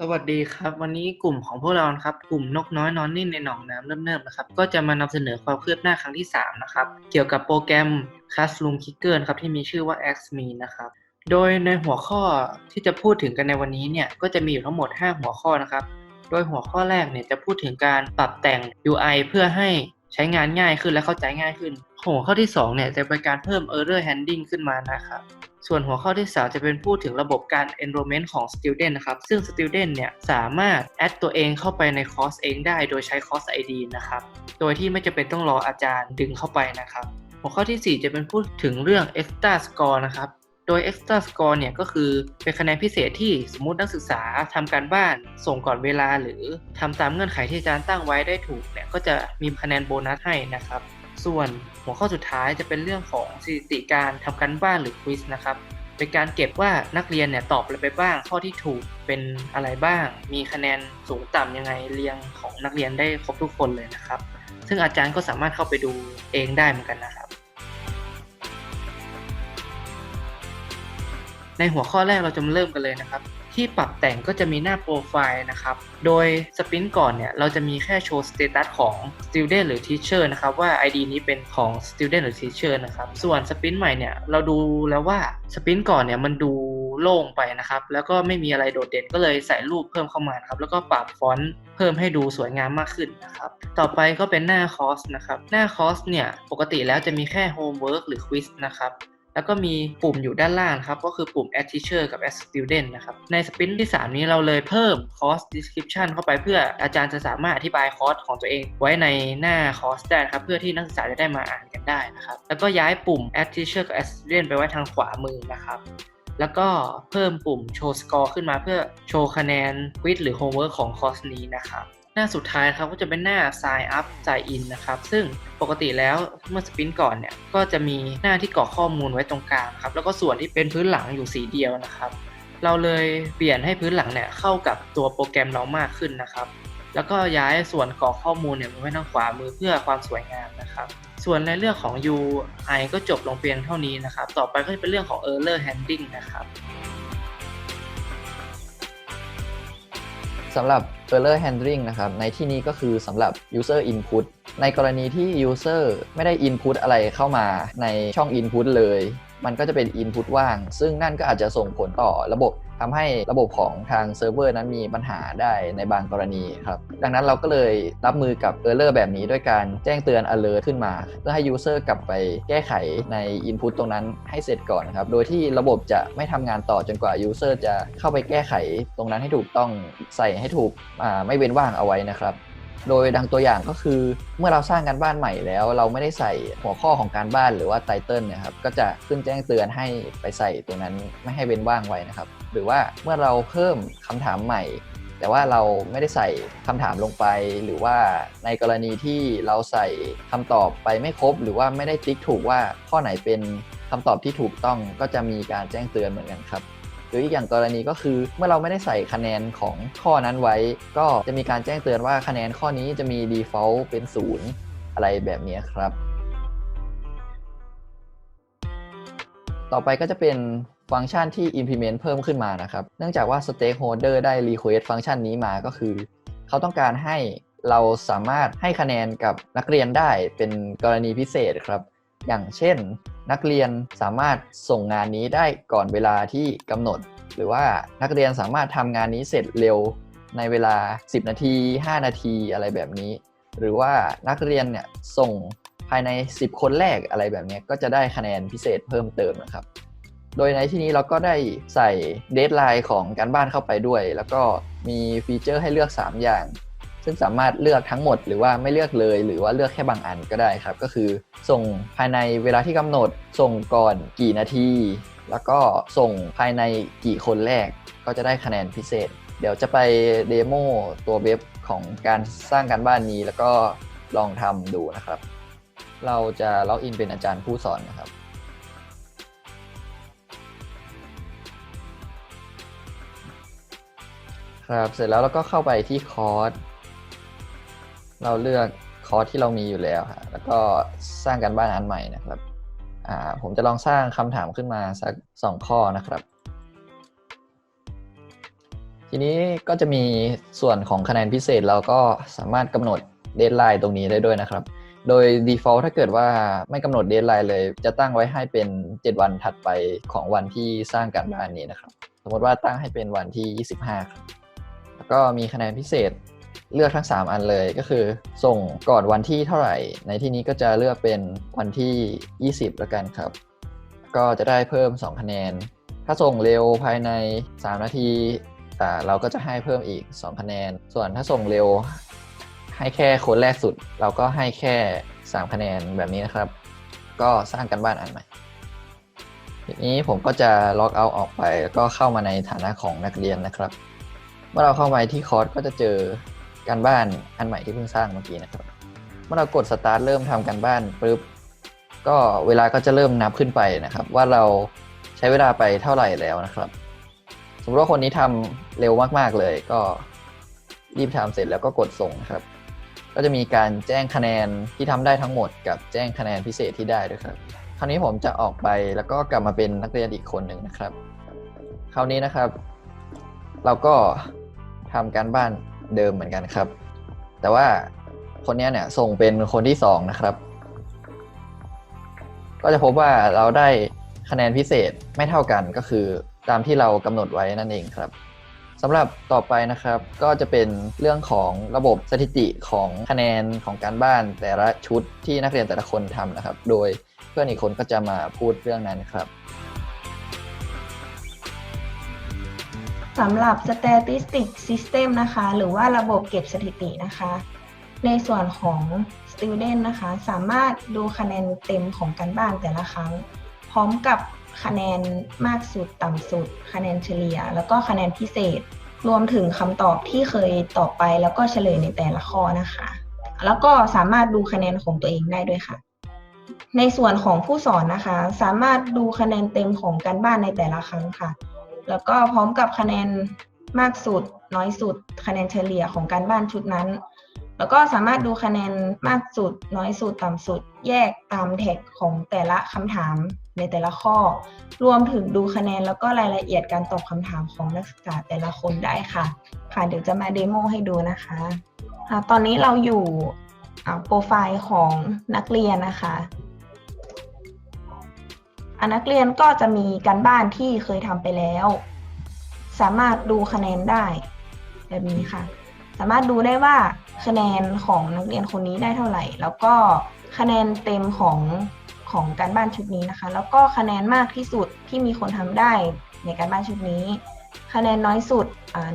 สวัสดีครับ วันนี้กลุ่มของพวกเรานะครับกลุ่มนกน้อยนอนนิ่งในหนองน้ำเนิ่มๆนะครับ ก็จะมานำเสนอความคืบหน้าครั้งที่ 3 นะครับ เกี่ยวกับโปรแกรม Classroom Kicker นะครับที่มีชื่อว่า XMe นะครับ โดยในหัวข้อที่จะพูดถึงกันในวันนี้เนี่ยก็จะมีอยู่ทั้งหมด 5 หัวข้อนะครับ โดยหัวข้อแรกเนี่ยจะพูดถึงการปรับแต่ง UI เพื่อให้ ใช้งานง่ายขึ้นและเข้าใจง่ายขึ้น หัวข้อที่ 2 เนี่ยจะเป็นการเพิ่ม error handling ขึ้นมานะครับส่วนหัวข้อที่ 3 จะเป็นพูดถึงระบบการ enrollment ของ student นะครับ ซึ่ง student เนี่ยสามารถ add ตัวเองเข้าไปในคอร์สเองได้โดยใช้ course ID นะครับ โดยที่ไม่จำเป็นต้องรออาจารย์ดึงเข้าไปนะครับ หัวข้อที่ 4 จะเป็นพูดถึงเรื่อง extra score นะครับ โดย extra score เนี่ยก็คือเป็นคะแนนพิเศษที่สมมตินักศึกษาทำการบ้านส่งก่อนเวลาหรือทำตามเงื่อนไขที่อาจารย์ตั้งไว้ได้ถูกเนี่ยก็จะมีคะแนนโบนัสให้นะครับ ส่วนหัวข้อสุดท้ายจะเป็นเรื่องของสถิติการทำการบ้านหรือควิสนะครับเป็นการเก็บว่านักเรียนเนี่ยตอบอะไรไปบ้าง ข้อที่ถูกเป็นอะไรบ้าง มีคะแนนสูงต่ำยังไงเรียงของนักเรียนได้ครบทุกคนเลยนะครับ ซึ่งอาจารย์ก็สามารถเข้าไปดูเองได้เหมือนกันนะครับ ในหัวข้อแรกเราจะมาเริ่มกันเลยนะครับ ที่ปรับแต่งก็จะมีหน้าโปรไฟล์นะครับ โดยสปรินต์ก่อนเนี่ย เราจะมีแค่โชว์สเตตัสของ student หรือ teacher นะครับ ว่า ID นี้เป็นของ student หรือ teacher นะครับ ส่วนสปรินต์ใหม่เนี่ย เราดูแล้วว่าสปรินต์ก่อนเนี่ยมันดูโล่งไปนะครับ แล้วก็ไม่มีอะไรโดดเด่นก็เลยใส่รูปเพิ่มเข้ามานครับ แล้วก็ปรับฟอนต์เพิ่มให้ดูสวยงามมากขึ้นนะครับ ต่อไปก็เป็นหน้าคอร์สนะครับ หน้าคอร์สเนี่ย ปกติแล้วจะมีแค่ homework หรือ quiz นะครับ แล้วก็มีปุ่มอยู่ด้านล่างครับก็คือปุ่ม add teacher กับ add student นะครับในสปรินต์ที่ 3 นี้เราเลยเพิ่ม course description เข้าไปเพื่ออาจารย์จะสามารถอธิบายคอร์สของตัวเองไว้ในหน้าคอร์สได้นครับเพื่อที่นักศึกษาจะได้มาอ่านกันได้นะครับแล้วก็ย้ายปุ่ม add teacher กับ add student ไปไว้ทางขวามือนะครับแล้วก็เพิ่มปุ่มโชว์สกอร์ขึ้นมาเพื่อโชว์คะแนนควิ z หรือ homework ของคอร์สนี้นะครับ หน้าสุดท้ายครับก็จะเป็นหน้า sign up sign in นะครับ ซึ่งปกติแล้วเมื่อสปินก่อนเนี่ยก็จะมีหน้าที่กรอกข้อมูลไว้ตรงกลางครับแล้วก็ส่วนที่เป็นพื้นหลังอยู่สีเดียวนะครับ เราเลยเปลี่ยนให้พื้นหลังเนี่ยเข้ากับตัวโปรแกรมเรามากขึ้นนะครับ แล้วก็ย้ายส่วนกรอกข้อมูลเนี่ยมาไว้ทางขวามือเพื่อความสวยงามนะครับส่วนในเรื่องของ UI ก็จบลงเพียงเท่านี้นะครับ ต่อไปก็จะเป็นเรื่องของ error handling นะครับสำหรับ error handling นะครับ ในที่นี้ก็คือสำหรับ user input ในกรณีที่ user ไม่ได้ input อะไรเข้ามาในช่อง input เลย มันก็จะเป็น input ว่าง ซึ่งนั่นก็อาจจะส่งผลต่อระบบ ทำให้ระบบของทางเซิร์ฟเวอร์นั้นมีปัญหาได้ในบางกรณีครับ ดังนั้นเราก็เลยรับมือกับเออร์เลอร์แบบนี้ด้วยการแจ้งเตือน alert ขึ้นมา เพื่อให้ user กลับไปแก้ไขใน input ตรงนั้นให้เสร็จก่อนครับ โดยที่ระบบจะไม่ทำงานต่อจนกว่า user จะเข้าไปแก้ไขตรงนั้นให้ถูกต้องใส่ให้ถูกไม่เว้นว่างเอาไว้นะครับ โดยดังตัวอย่างก็คือเมื่อเราสร้างการบ้านใหม่แล้ว เราไม่ได้ใส่หัวข้อของการบ้านหรือว่าไตเติลนะครับก็จะขึ้นแจ้งเตือนให้ไปใส่ตรงนั้นไม่ให้เว้นว่างไว้นะครับ หรือว่าเมื่อเราเพิ่มคำถามใหม่ แต่ว่าเราไม่ได้ใส่คำถามลงไป หรือว่าในกรณีที่เราใส่คำตอบไปไม่ครบ หรือว่าไม่ได้ติ๊กถูกว่าข้อไหนเป็นคำตอบที่ถูกต้องก็จะมีการแจ้งเตือนเหมือนกันครับ หรืออีกอย่างกรณีก็คือเมื่อเราไม่ได้ใส่คะแนนของข้อนั้นไว้ ก็จะมีการแจ้งเตือนว่าคะแนนข้อนี้จะมี default เป็นศูนย์อะไรแบบนี้ครับ ต่อไปก็จะเป็นฟังก์ชันที่ implement เพิ่มขึ้นมานะครับ เนื่องจากว่า stakeholder ได้ request ฟังก์ชันนี้มาก็คือ เขาต้องการให้เราสามารถให้คะแนนกับนักเรียนได้เป็นกรณีพิเศษครับ อย่างเช่น นักเรียนสามารถส่งงานนี้ได้ก่อนเวลาที่กำหนด หรือว่านักเรียนสามารถทำงานนี้เสร็จเร็วในเวลา 10 นาที 5 นาทีอะไรแบบนี้ หรือว่านักเรียนเนี่ยส่งภายใน 10 คนแรกอะไรแบบนี้ก็จะได้คะแนนพิเศษเพิ่มเติมนะครับ โดยในที่นี้เราก็ได้ใส่เดทไลน์ของการบ้านเข้าไปด้วย แล้วก็มีฟีเจอร์ให้เลือก 3 อย่าง ซึ่งสามารถเลือกทั้งหมดหรือว่าไม่เลือกเลย หรือว่าเลือกแค่บางอันก็ได้ครับ ก็คือส่งภายในเวลาที่กำหนด ส่งก่อนกี่นาที แล้วก็ส่งภายในกี่คนแรก ก็จะได้คะแนนพิเศษ เดี๋ยวจะไปเดโมตัวเว็บของการสร้างการบ้านนี้ แล้วก็ลองทำดูนะครับ เราจะล็อกอินเป็นอาจารย์ผู้สอนนะครับครับ เสร็จแล้วเราก็เข้าไปที่คอร์ส เราเลือกคอร์สที่เรามีอยู่แล้วฮะแล้วก็สร้างการบ้านอันใหม่นะครับอ่าผมจะลองสร้างคำถามขึ้นมาสักสองข้อนะครับ ทีนี้ก็จะมีส่วนของคะแนนพิเศษเราก็สามารถกำหนดเดทไลน์ตรงนี้ได้ด้วยนะครับ โดย default ถ้าเกิดว่าไม่กำหนดเดทไลน์เลย จะตั้งไว้ให้เป็น 7 วันถัดไปของวันที่สร้างการบ้านนี้นะครับ สมมติว่าตั้งให้เป็นวันที่ 25ครับแล้วก็มีคะแนนพิเศษ เลือกทั้ง 3 อันเลยก็คือ ส่งก่อนวันที่เท่าไหร่ ในที่นี้ก็จะเลือกเป็นวันที่ 20 แล้วกันครับ ก็จะได้เพิ่ม 2 คะแนน ถ้าส่งเร็วภายใน 3 นาทีอ่เราก็จะให้เพิ่มอีก 2 คะแนน ส่วนถ้าส่งเร็วให้แค่คนแรกสุด เราก็ให้แค่ 3 คะแนนแบบนี้นะครับ ก็สร้างกันบ้านอันใหม่ทีนี้ผมก็จะล็อกเอาออกไปแล้วก็เข้ามาในฐานะของนักเรียนนะครับ เมื่อเราเข้าไปที่คอร์สก็จะเจอ การบ้านอันใหม่ที่เพิ่งสร้างเมื่อกี้นะครับ เมื่อเรากดสตาร์ทเริ่มทำการบ้านปุ๊บก็เวลาก็จะเริ่มนับขึ้นไปนะครับ ว่าเราใช้เวลาไปเท่าไหร่แล้วนะครับ สมมติว่าคนนี้ทำเร็วมากๆเลยก็รีบทำเสร็จแล้วก็กดส่งครับ ก็จะมีการแจ้งคะแนนที่ทำได้ทั้งหมด กับแจ้งคะแนนพิเศษที่ได้ด้วยครับ คราวนี้ผมจะออกไปแล้วก็กลับมาเป็นนักเรียนอีกคนหนึ่งนะครับ คราวนี้นะครับ เราก็ทำการบ้าน เดิมเหมือนกันครับ แต่ว่าคนนี้เนี่ยส่งเป็นคนที่สองนะครับ ก็จะพบว่าเราได้คะแนนพิเศษไม่เท่ากันก็คือตามที่เรากำหนดไว้นั่นเองครับสำหรับต่อไปนะครับก็จะเป็นเรื่องของระบบสถิติของคะแนนของการบ้านแต่ละชุดที่นักเรียนแต่ละคนทำนะครับ โดยเพื่อนอีกคนก็จะมาพูดเรื่องนั้นครับ สำหรับ statistic system นะคะ หรือว่าระบบเก็บสถิตินะคะ ในส่วนของ student นะคะ สามารถดูคะแนนเต็มของการบ้านแต่ละครั้ง พร้อมกับคะแนนมากสุดต่ำสุด คะแนนเฉลี่ย แล้วก็คะแนนพิเศษ รวมถึงคำตอบที่เคยตอบไปแล้วก็เฉลยในแต่ละข้อนะคะ แล้วก็สามารถดูคะแนนของตัวเองได้ด้วยค่ะ ในส่วนของผู้สอนนะคะ สามารถดูคะแนนเต็มของการบ้านในแต่ละครั้งค่ะ แล้วก็พร้อมกับคะแนนมากสุด น้อยสุด คะแนนเฉลี่ยของการบ้านชุดนั้น แล้วก็สามารถดูคะแนนมากสุด น้อยสุด ต่ำสุด แยกตามแท็กของแต่ละคำถามในแต่ละข้อ รวมถึงดูคะแนนแล้วก็รายละเอียดการตอบคำถามของนักศึกษาแต่ละคนได้ค่ะ ค่ะเดี๋ยวจะมาเดโมให้ดูนะคะค่ะตอนนี้เราอยู่โปรไฟล์ของนักเรียนนะคะ นักเรียนก็จะมีการบ้านที่เคยทำไปแล้ว สามารถดูคะแนนได้ แบบนี้ค่ะ สามารถดูได้ว่าคะแนนของนักเรียนคนนี้ได้เท่าไหร่ แล้วก็คะแนนเต็มของของการบ้านชุดนี้นะคะ แล้วก็คะแนนมากที่สุดที่มีคนทำได้ในการบ้านชุดนี้ คะแนนน้อยสุด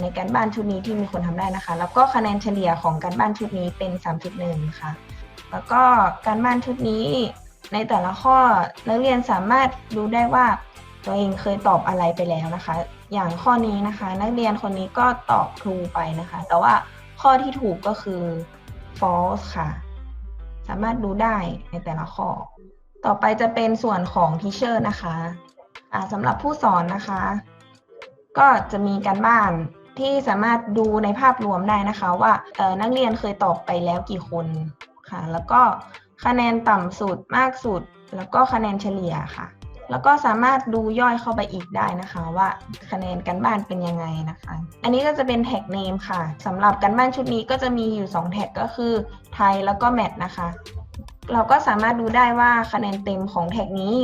ในการบ้านชุดนี้ที่มีคนทำได้นะคะ แล้วก็คะแนนเฉลี่ยของการบ้านชุดนี้เป็น 3.1ค่ะแล้วก็การบ้านชุดนี้ ในแต่ละข้อนักเรียนสามารถดูได้ว่าตัวเองเคยตอบอะไรไปแล้วนะคะ อย่างข้อนี้นะคะ นักเรียนคนนี้ก็ตอบครูไปนะคะ แต่ว่าข้อที่ถูกก็คือ false ค่ะ สามารถดูได้ในแต่ละข้อ ต่อไปจะเป็นส่วนของ teacher นะคะสำหรับผู้สอนนะคะ ก็จะมีการบ้านที่สามารถดูในภาพรวมได้นะคะ ว่านักเรียนเคยตอบไปแล้วกี่คนค่ะ แล้วก็ คะแนนต่ำสุดมากสุด แล้วก็คะแนนเฉลี่ยค่ะ แล้วก็สามารถดูย่อยเข้าไปอีกได้นะคะ ว่าคะแนนการบ้านเป็นยังไงนะคะ อันนี้ก็จะเป็นแท็กเนมค่ะสำหรับการบ้านชุดนี้ก็จะมีอยู่ 2 แท็กก็คือไทยแล้วก็แมทนะคะ เราก็สามารถดูได้ว่าคะแนนเต็มของแท็กนี้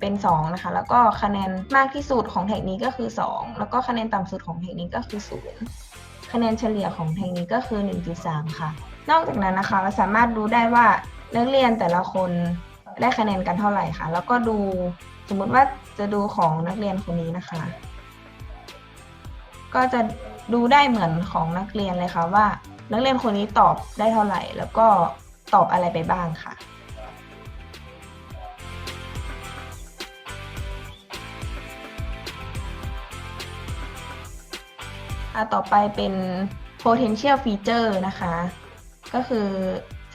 เป็น 2 นะคะ แล้วก็คะแนนมากที่สุดของแท็กนี้ก็คือ 2 แล้วก็คะแนนต่ำสุดของแท็กนี้ก็คือ 0 คะแนนเฉลี่ยของแท็กนี้ก็คือ 1.3 ค่ะ นอกจากนั้นนะคะ เราสามารถดูได้ว่า นักเรียนแต่ละคนได้คะแนนกันเท่าไหร่ค่ะ แล้วก็ดูสมมุติว่าจะดูของนักเรียนคนนี้นะคะ ก็จะดูได้เหมือนของนักเรียนเลยค่ะว่า นักเรียนคนนี้ตอบได้เท่าไหร่ แล้วก็ตอบอะไรไปบ้างค่ะอะต่อไปเป็น potential feature นะคะ ก็คือ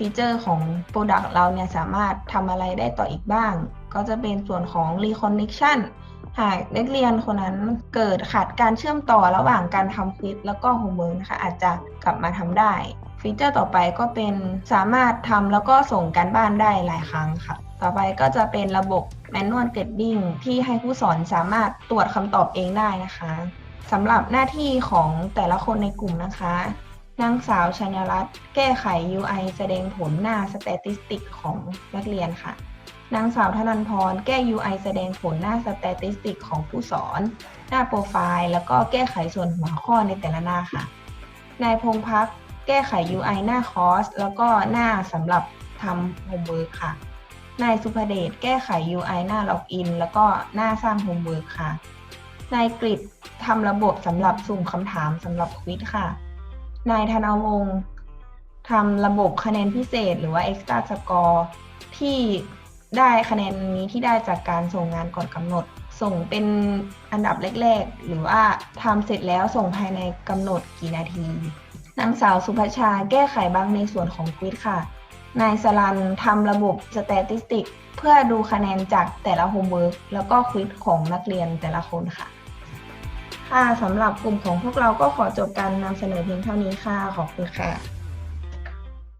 ฟีเจอร์ของ Product เราเนี่ยสามารถทำอะไรได้ต่ออีกบ้าง ก็จะเป็นส่วนของ reconnection หากนักเรียนคนนั้นเกิดขาดการเชื่อมต่อระหว่างการทำควิสแล้วก็โฮมเวิร์กนะคะอาจจะกลับมาทำได้ ฟีเจอร์ต่อไปก็เป็นสามารถทำแล้วก็ส่งการบ้านได้หลายครั้งค่ะ ต่อไปก็จะเป็นระบบ manual grading ที่ให้ผู้สอนสามารถตรวจคำตอบเองได้นะคะสำหรับหน้าที่ของแต่ละคนในกลุ่มนะคะ นางสาวชัญรัตน์แก้ไข UI แสดงผลหน้าส t ต t ิสติกของนักเรียนค่ะ นางสาวธนันพร แก้ UI แสดงผลหน้าส t ต t ิสติกของผู้สอน หน้าโปรไฟล์ แล้วก็แก้ไขส่วนหัวข้อในแต่ละหน้าค่ะ นายพงพัก แก้ไข UI หน้าคอร์ส แล้วก็หน้าสำหรับทำโฮมเวิร์คค่ะ นายสุภเดช แก้ไข UI หน้าล็อกอิน แล้วก็หน้าสร้างโฮมเวิร์คค่ะ นายกริดทำระบบสำหรับสุ่มคำถามสำหรับควิดค่ะ นายธนาวงศ์ทำระบบคะแนนพิเศษหรือว่า extra score ที่ได้คะแนนนี้ที่ได้จากการส่งงานก่อนกำหนด ส่งเป็นอันดับแรกๆ หรือว่าทำเสร็จแล้วส่งภายในกำหนดกี่นาที นางสาวสุภชาแก้ไขบางในส่วนของควิดค่ะ นายสลันทำระบบ statistic เพื่อดูคะแนนจากแต่ละโฮมเวิร์กแล้วก็ควิดของนักเรียนแต่ละคนค่ะ ค่ะสำหรับกลุ่มของพวกเราก็ขอจบการนำเสนอเพียงเท่านี้ค่ะ ขอบคุณค่ะ